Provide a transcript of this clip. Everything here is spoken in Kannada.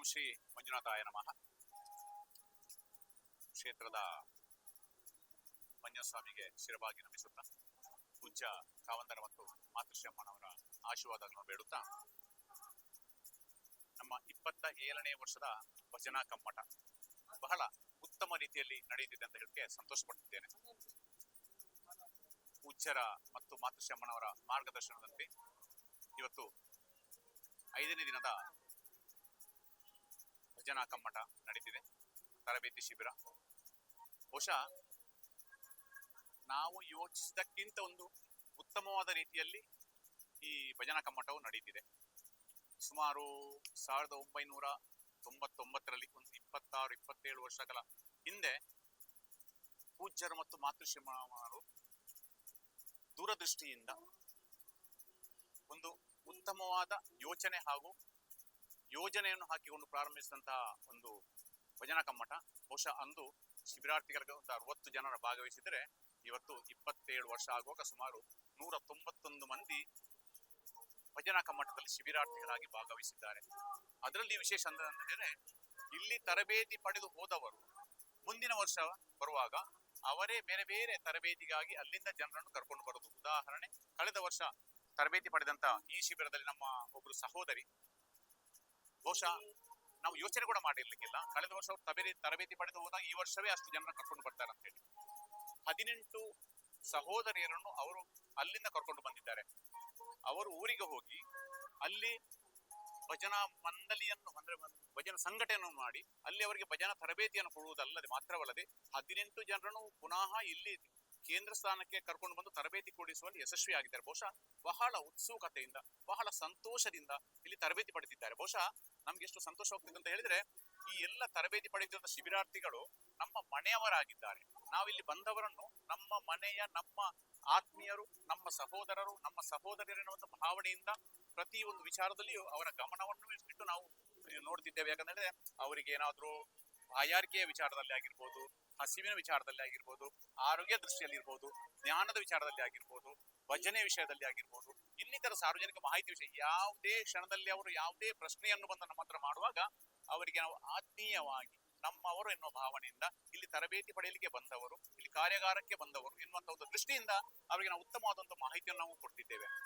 ಓಂ ಶ್ರೀ ಮಂಜುನಾಥಾಯ ನಮಃ. ಕ್ಷೇತ್ರದ ಮಂಜಸ್ವಾಮಿಗೆ ಶಿರವಾಗಿ ನಮಿಸುತ್ತಾ, ಪೂಜ್ಯ ಕಾವಂದರ ಮತ್ತು ಮಾತೃಶ್ರಮ್ಮನವರ ಆಶೀರ್ವಾದಗಳನ್ನು ಬೇಡುತ್ತಾ, ನಮ್ಮ ಇಪ್ಪತ್ತ ಏಳನೇ ವರ್ಷದ ಭಜನಾ ಕಮ್ಮಟ ಬಹಳ ಉತ್ತಮ ರೀತಿಯಲ್ಲಿ ನಡೆಯುತ್ತಿದೆ ಅಂತ ಹೇಳಕ್ಕೆ ಸಂತೋಷ ಪಡ್ತಿದ್ದೇನೆ ಪೂಜ್ಯರ ಮತ್ತು ಮಾತೃಶ್ರಮ್ಮನವರ ಮಾರ್ಗದರ್ಶನದಂತೆ ಇವತ್ತು ಐದನೇ ದಿನದ ಭಜನಾ ಕಮ್ಮಟ ನಡೀತಿದೆ. ತರಬೇತಿ ಶಿಬಿರ. ಬಹುಶಃ ನಾವು ಯೋಚಿಸಿದಕ್ಕಿಂತ ಒಂದು ಉತ್ತಮವಾದ ರೀತಿಯಲ್ಲಿ ಈ ಭಜನಾ ಕಮ್ಮಟವು ನಡೀತಿದೆ. ಸುಮಾರು ಸಾವಿರದ ಒಂಬೈನೂರ ತೊಂಬತ್ತೊಂಬತ್ತರಲ್ಲಿ ಒಂದು ಇಪ್ಪತ್ತಾರು, ಇಪ್ಪತ್ತೇಳು ವರ್ಷಗಳ ಹಿಂದೆ ಪೂಜ್ಯರು ಮತ್ತು ಮಾತೃಶ್ರೀಮರು ದೂರದೃಷ್ಟಿಯಿಂದ ಒಂದು ಉತ್ತಮವಾದ ಯೋಚನೆ ಹಾಗೂ ಯೋಜನೆಯನ್ನು ಹಾಕಿಕೊಂಡು ಪ್ರಾರಂಭಿಸಿದಂತಹ ಒಂದು ಭಜನಾ ಕಮ್ಮಟ. ಬಹುಶಃ ಅಂದು ಶಿಬಿರಾರ್ಥಿಗಳಿಗೆ ಒಂದು ಅರವತ್ತು ಜನರ ಭಾಗವಹಿಸಿದರೆ ಇವತ್ತು ಇಪ್ಪತ್ತೇಳು ವರ್ಷ ಆಗುವಾಗ ಸುಮಾರು ನೂರ ತೊಂಬತ್ತೊಂದು ಮಂದಿ ಭಜನಾ ಕಮ್ಮಟದಲ್ಲಿ ಶಿಬಿರಾರ್ಥಿಗಳಾಗಿ ಭಾಗವಹಿಸಿದ್ದಾರೆ. ಅದರಲ್ಲಿ ವಿಶೇಷ ಅಂದ್ರೆ ಇಲ್ಲಿ ತರಬೇತಿ ಪಡೆದು ಹೋದವರು ಮುಂದಿನ ವರ್ಷ ಬರುವಾಗ ಅವರೇ ಬೇರೆ ಬೇರೆ ತರಬೇತಿಗಾಗಿ ಅಲ್ಲಿಂದ ಜನರನ್ನು ಕರ್ಕೊಂಡು ಬರುವುದು. ಉದಾಹರಣೆ, ಕಳೆದ ವರ್ಷ ತರಬೇತಿ ಪಡೆದಂತ ಈ ಶಿಬಿರದಲ್ಲಿ ನಮ್ಮ ಒಬ್ಬರು ಸಹೋದರಿ ಬಹುಶಃ ನಾವು ಯೋಚನೆ ಕೂಡ ಮಾಡಿರ್ಲಿಕ್ಕಿಲ್ಲ. ಕಳೆದ ವರ್ಷ ಅವರು ತಬೇರಿ, ತರಬೇತಿ ಪಡೆದು ಹೋದಾಗ ಈ ವರ್ಷವೇ ಅಷ್ಟು ಜನರನ್ನು ಕರ್ಕೊಂಡು ಬರ್ತಾರೆ ಅಂತ ಹೇಳಿ. ಹದಿನೆಂಟು ಸಹೋದರಿಯರನ್ನು ಅವರು ಅಲ್ಲಿಂದ ಕರ್ಕೊಂಡು ಬಂದಿದ್ದಾರೆ. ಅವರು ಊರಿಗೆ ಹೋಗಿ ಅಲ್ಲಿ ಭಜನಾ ಮಂಡಳಿಯನ್ನು ಅಂದ್ರೆ ಭಜನಾ ಸಂಘಟನೆಯನ್ನು ಮಾಡಿ ಅಲ್ಲಿ ಅವರಿಗೆ ಭಜನಾ ತರಬೇತಿಯನ್ನು ಕೊಡುವುದಲ್ಲದೆ ಮಾತ್ರವಲ್ಲದೆ ಹದಿನೆಂಟು ಜನರನ್ನು ಪುನಃ ಇಲ್ಲಿ ಕೇಂದ್ರ ಸ್ಥಾನಕ್ಕೆ ಕರ್ಕೊಂಡು ಬಂದು ತರಬೇತಿ ಕೊಡಿಸುವಲ್ಲಿ ಯಶಸ್ವಿಯಾಗಿದ್ದಾರೆ ಬಹುಶಃ ಬಹಳ ಉತ್ಸುಕತೆಯಿಂದ, ಬಹಳ ಸಂತೋಷದಿಂದ ಇಲ್ಲಿ ತರಬೇತಿ ಪಡೆದಿದ್ದಾರೆ. ಬಹುಶಃ ನಮ್ಗೆ ಎಷ್ಟು ಸಂತೋಷವಾಗ್ತಿದೆ ಅಂತ ಹೇಳಿದ್ರೆ, ಈ ಎಲ್ಲ ತರಬೇತಿ ಪಡೆದಿರುವ ಶಿಬಿರಾರ್ಥಿಗಳು ನಮ್ಮ ಮನೆಯವರಾಗಿದ್ದಾರೆ. ನಾವಿಲ್ಲಿ ಬಂದವರನ್ನು ನಮ್ಮ ಮನೆಯ ನಮ್ಮ ಆತ್ಮೀಯರು, ನಮ್ಮ ಸಹೋದರರು, ನಮ್ಮ ಸಹೋದರಿಯರ ಒಂದು ಭಾವನೆಯಿಂದ ಪ್ರತಿ ಒಂದು ವಿಚಾರದಲ್ಲಿಯೂ ಅವರ ಗಮನವನ್ನು ಇಟ್ಟು ನಾವು ನೋಡ್ತಿದ್ದೇವೆ. ಯಾಕಂದ್ರೆ ಅವರಿಗೆ ಏನಾದ್ರೂ ಬಾಯಾರಿಕೆಯ ವಿಚಾರದಲ್ಲಿ ಆಗಿರ್ಬೋದು ಹಸಿವಿನ ವಿಚಾರದಲ್ಲಿ ಆಗಿರ್ಬೋದು, ಆರೋಗ್ಯ ದೃಷ್ಟಿಯಲ್ಲಿ ಇರ್ಬೋದು, ಜ್ಞಾನದ ವಿಚಾರದಲ್ಲಿ ಆಗಿರ್ಬೋದು ಭಜನೆ ವಿಷಯದಲ್ಲಿ ಆಗಿರ್ಬೋದು, ಇನ್ನಿತರ ಸಾರ್ವಜನಿಕ ಮಾಹಿತಿ ವಿಷಯ, ಯಾವುದೇ ಕ್ಷಣದಲ್ಲಿ ಅವರು ಯಾವುದೇ ಪ್ರಶ್ನೆಯನ್ನು ಬಂದು ನಮ್ಮ ಹತ್ರ ಮಾಡುವಾಗ ಅವರಿಗೆ ನಾವು ಆತ್ಮೀಯವಾಗಿ ನಮ್ಮವರು ಎನ್ನುವ ಭಾವನೆಯಿಂದ ಇಲ್ಲಿ ತರಬೇತಿ ಪಡೆಯಲಿಕ್ಕೆ ಬಂದವರು, ಇಲ್ಲಿ ಕಾರ್ಯಾಗಾರಕ್ಕೆ ಬಂದವರು ಎನ್ನುವಂಥ ಒಂದು ದೃಷ್ಟಿಯಿಂದ ಅವರಿಗೆ ನಾವು ಉತ್ತಮವಾದಂಥ ಮಾಹಿತಿಯನ್ನು ನಾವು ಕೊಡ್ತಿದ್ದೇವೆ.